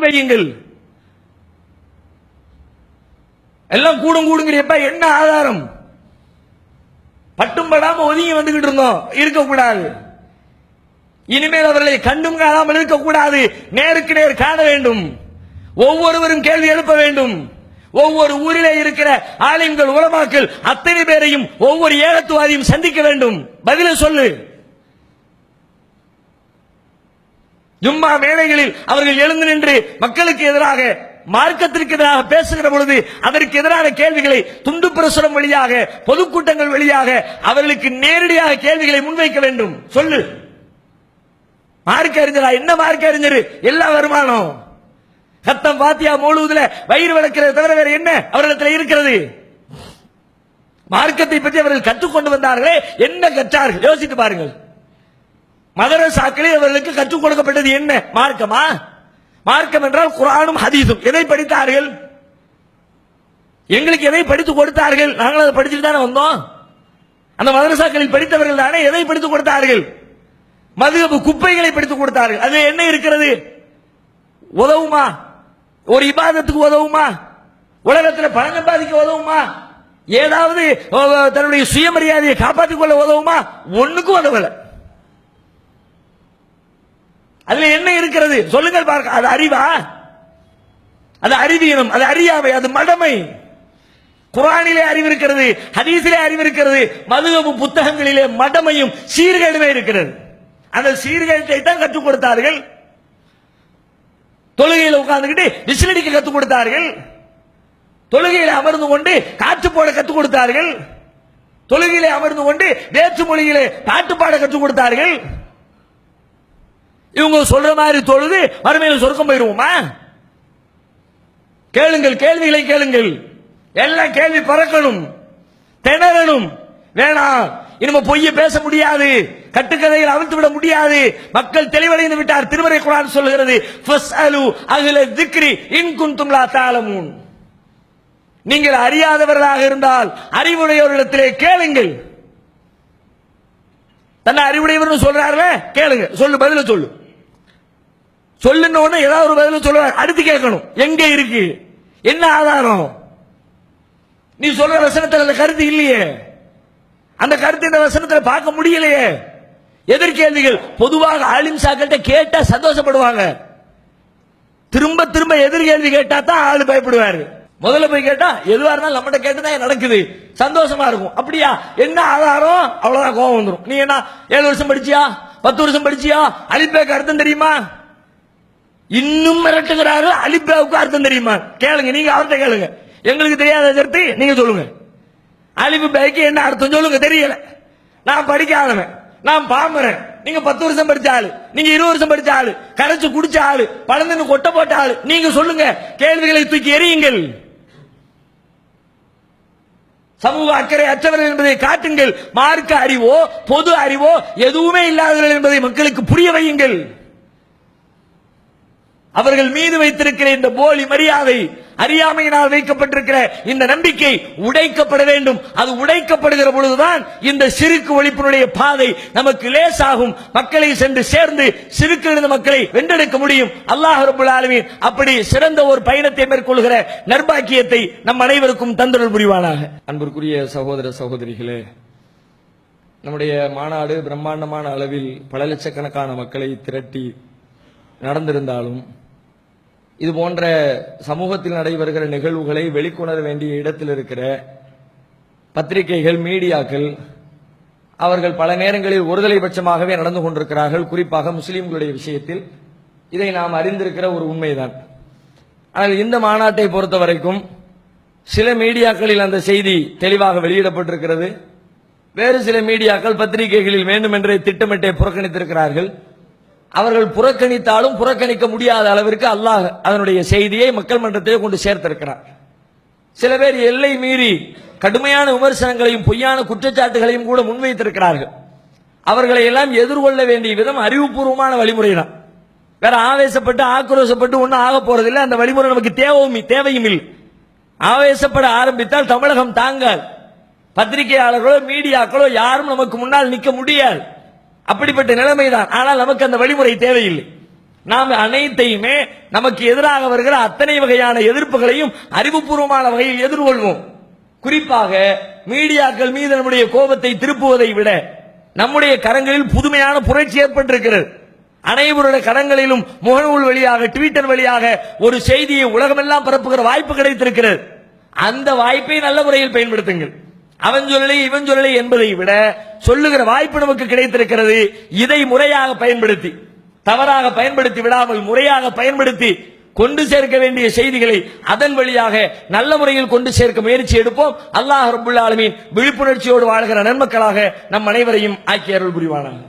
வையுங்கள். எல்லாம் கூடும் கூடுங்கிறப்ப என்ன ஆதாரம்? பட்டும் படாம ஒதுங்கி வந்துகிட்டு இருந்தோம். இருக்கக்கூடாது. இனிமேல் அவர்களை கண்டும் காணாமல் இருக்கக்கூடாது. நேருக்கு நேர் காண வேண்டும். ஒவ்வொருவரும் கேள்வி எழுப்ப வேண்டும். ஒவ்வொரு ஊரிலே இருக்கிற ஆலயங்கள் உலமாக்கள் அத்தனை பேரையும் ஒவ்வொரு ஏகத்துவாதியும் சந்திக்க வேண்டும். பதில சொல்லு. ஜும்மா வேலைகளில் அவர்கள் எழுந்து நின்று மக்களுக்கு எதிராக மார்க்கத்திற்கு எதிராக பேசுகிற பொழுது அதற்கு எதிரான கேள்விகளை துண்டு பிரசுரம் வழியாக பொதுக்கூட்டங்கள் வழியாக அவர்களுக்கு நேரடியாக கேள்விகளை முன்வைக்க வேண்டும். சொல்லு. மார்க்க அறிஞரா? என்ன மார்க்க அறிஞர்? எல்லா வருமானம். சத்தம் பாத்தியா மூழுவதுல வயிறு வளர்க்கிறது தவிர வேற என்ன அவர்களிடத்தில் இருக்கிறது? மார்க்கத்தை பற்றி அவர்கள் கற்றுக்கொண்டு வந்தார்களே என்ன கற்றார்கள்? யோசித்து பாருங்கள். மதரசாக்களில் அவர்களுக்கு கற்றுக் கொடுக்கப்பட்டது என்ன? மார்க்கமா? மார்க்கம் என்றால் குரானும் ஹதீஸும். எதை படித்தார்கள்? எங்களுக்கு எதை படித்து கொடுத்தார்கள்? நாங்கள் அதை படிச்சுட்டு தானே வந்தோம். அந்த மதரசாக்களில் படித்தவர்கள் தானே எதை படித்து கொடுத்தார்கள்? மதுகபு குப்பைகளை படித்து கொடுத்தார்கள். அது என்ன இருக்கிறது? உதவுமா? ஒரு இபாதத்துக்கு உதவுமா? உலகத்தில் பணம் சம்பாதிக்க உதவுமா? ஏதாவது தன்னுடைய சுயமரியாதையை காப்பாற்றிக் கொள்ள உதவுமா? ஒண்ணுக்கும் உதவலை. அதுல என்ன இருக்கிறது? சொல்லுங்கள் பார்க்க அது அறிவா? அது அறிவீனம். அது அறியாமை. அது மடமை. குரானிலே அறிவு இருக்கிறது ஹதீஸிலே அறிவு இருக்கிறது மதுகபு புத்தகங்களிலே மடமையும் சீர்கேடுமே இருக்கிறது. அந்த சீர்கேட்டை தான் கற்றுக் கொடுத்தார்கள். தொழுகையில் உட்கார்ந்துக்கிட்டு விசிலடிக்க கற்றுக் கொடுத்தார்கள். தொழுகையில் அமர்ந்து கொண்டு காற்று போட கற்றுக் கொடுத்தார்கள். தொழுகையிலே அமர்ந்து கொண்டு வேற்று மொழியிலே பாட்டு பாட கற்றுக் கொடுத்தார்கள். இவங்க சொல்ற மாதிரி தொழுது மறுமையில் சொர்க்கம் போயிருவோமா கேளுங்கள் கேள்விகளை கேளுங்கள். எல்லாம் கேள்வி பறக்கணும் திணறணும். வேணாம் இனிமே பொய்ய பேச முடியாது கட்டுக்கதைகள் அவிழ்த்து விட முடியாது. மக்கள் தெளிவடைந்து விட்டார். திருமறை குரான் சொல்லுகிறது ஃபஸ்அலு திக்ரி இன் குன்தும் தாளமுன் நீங்கள் அறியாதவர்களாக இருந்தால் அறிவுடையவர்களிடத்திலே கேளுங்கள். தன்னை அறிவுடையவர்னு சொல்றாருல? கேளுங்க. சொல்லு பதில சொல்லு. சொல்லுன உடனே ஏதாவது ஒரு பதில சொல்ற அடுத்து கேட்கணும். எங்க இருக்கு? என்ன ஆதாரம்? நீ சொல்ற வசனத்தில் அந்த கருத்து இல்லையே. அந்த கருத்து இந்த வசனத்தில் பார்க்க முடியலையே. எதிர்கேள்விகள். பொதுவாக ஆலிம் சாக்கிட்ட கேட்டா சந்தோஷப்படுவாங்க. திரும்ப திரும்ப எதிர்கேள்வி கேட்டா தான் ஆள் பயப்படுவாரு. முதல்ல போய் கேட்டா எதுவா இருந்தாலும் நம்மகிட்ட கேட்டுதான் நடக்குது. சந்தோஷமா இருக்கும். அப்படியா? என்ன ஆதாரம்? அவ்வளவுதான் கோவம் வந்துடும் நீ என்ன ஏழு வருஷம் படிச்சியா? பத்து வருஷம் படிச்சியா? அலிபேக்கு அர்த்தம் தெரியுமா? இன்னும் மிரட்டுகிறாரு அலிபேவுக்கு அர்த்தம் தெரியுமா? கேளுங்க நீங்க அவர்கிட்ட கேளுங்க. எங்களுக்கு தெரியாத கருத்து நீங்க சொல்லுங்க. அலிபு பேக்கு என்ன அர்த்தம் சொல்லுங்க தெரியல. நான் படிக்காதவன் நான் பாமரன் நீங்க பத்து வருஷம் படிச்ச ஆளு நீங்க இருபது வருஷம் படிச்ச ஆளு கரைச்சு குடிச்ச ஆளு பழந்துன்னு கொட்ட போட்ட ஆளு நீங்க சொல்லுங்க. கேள்விகளை தூக்கி எறியுங்கள். சமூக அக்கறை அற்றவர்கள் என்பதை காட்டுங்கள். மார்க்க அறிவோ பொது அறிவோ எதுவுமே இல்லாதவர்கள் என்பதை மக்களுக்கு புரிய வையுங்கள். அவர்கள் மீது வைத்திருக்கிற இந்த போலி மரியாதை அறியாமையினால் வைக்கப்பட்டிருக்கிற இந்த நம்பிக்கை உடைக்கப்பட வேண்டும். அது உடைக்கப்படுகிற பொழுதுதான் இந்த சிறுக்கு ஒழிப்பினுடைய பாதை நமக்கு லேசாகும். மக்களை சென்று சேர்ந்து சிறுக்கிழந்த மக்களை வென்றெடுக்க முடியும். அல்லாஹ் ரபுல் ஆலமீன் அப்படி சிறந்த ஒரு பயணத்தை மேற்கொள்கிற நர்பாக்கியத்தை நம் அனைவருக்கும் தந்துடல் புரிவானாக. அன்பிற்குரிய சகோதர சகோதரிகளே நம்முடைய மாநாடு பிரம்மாண்டமான அளவில் பல லட்சக்கணக்கான மக்களை திரட்டி நடந்திருந்தாலும் இது போன்ற சமூகத்தில் நடைபெறுகிற நிகழ்வுகளை வெளிக்கொணர வேண்டிய இடத்தில் இருக்கிற பத்திரிகைகள் மீடியாக்கள் அவர்கள் பல நேரங்களில் ஒருதலை பட்சமாகவே நடந்து கொண்டிருக்கிறார்கள். குறிப்பாக முஸ்லீம்களுடைய விஷயத்தில் இதை நாம் அறிந்திருக்கிற ஒரு உண்மைதான். ஆனால் இந்த மாநாட்டை பொறுத்த வரைக்கும் சில மீடியாக்களில் அந்த செய்தி தெளிவாக வெளியிடப்பட்டிருக்கிறது. வேறு சில மீடியாக்கள் பத்திரிகைகளில் வேண்டுமென்றே திட்டமிட்டே புறக்கணித்திருக்கிறார்கள். அவர்கள் புறக்கணித்தாலும் புறக்கணிக்க முடியாத அளவிற்கு அல்லாஹ் அதனுடைய செய்தியை மக்கள் மன்றத்திலே கொண்டு சேர்த்திருக்கிறார். சில பேர் எல்லை மீறி கடுமையான விமர்சனங்களையும் பொய்யான குற்றச்சாட்டுகளையும் கூட முன்வைத்திருக்கிறார்கள். அவர்களை எல்லாம் எதிர்கொள்ள வேண்டிய விதம் அறிவுபூர்வமான வழிமுறை தான் வேற ஆவேசப்பட்டு ஆக்ரோஷப்பட்டு ஒன்றும் ஆக போறதில்லை. அந்த வழிமுறை நமக்கு தேவையும் தேவையும் இல்லை. ஆவேசப்பட ஆரம்பித்தால் தமிழகம் தாங்காது. பத்திரிகையாளர்களோ மீடியாக்களோ யாரும் நமக்கு முன்னால் நிற்க முடியாது. அப்படிப்பட்ட நிலைமைதான். ஆனால் நமக்கு அந்த வழிமுறை தேவையில்லை. நாம் அனைத்தையுமே நமக்கு எதிராக வருகிற அத்தனை வகையான எதிர்ப்புகளையும் அறிவுபூர்வமான வகையில் எதிர்கொள்வோம். குறிப்பாக மீடியாக்கள் மீது நம்முடைய கோபத்தை திருப்புவதை விட நம்முடைய கரங்களில் புதுமையான புரட்சி ஏற்பட்டிருக்கிறது. அனைவருடைய கரங்களிலும் முகநூல் வழியாக ட்விட்டர் வழியாக ஒரு செய்தியை உலகமெல்லாம் பரப்புகிற வாய்ப்பு கிடைத்திருக்கிறது. அந்த வாய்ப்பை நல்ல முறையில் பயன்படுத்துங்கள். அவன் சொல்லலை இவன் சொல்லலை என்பதை விட சொல்லுகிற வாய்ப்பு நமக்கு கிடைத்திருக்கிறது இதை முறையாக பயன்படுத்தி தவறாக பயன்படுத்தி விடாமல் முறையாக பயன்படுத்தி கொண்டு சேர்க்க வேண்டிய செய்திகளை அதன் வழியாக நல்ல முறையில் கொண்டு சேர்க்க முயற்சி எடுப்போம். அல்லாஹ் ரபுல்லா ஆலமின் விழிப்புணர்ச்சியோடு வாழ்கிற நன்மக்களாக நம் அனைவரையும் ஆக்கி அருள் புரிவானாங்க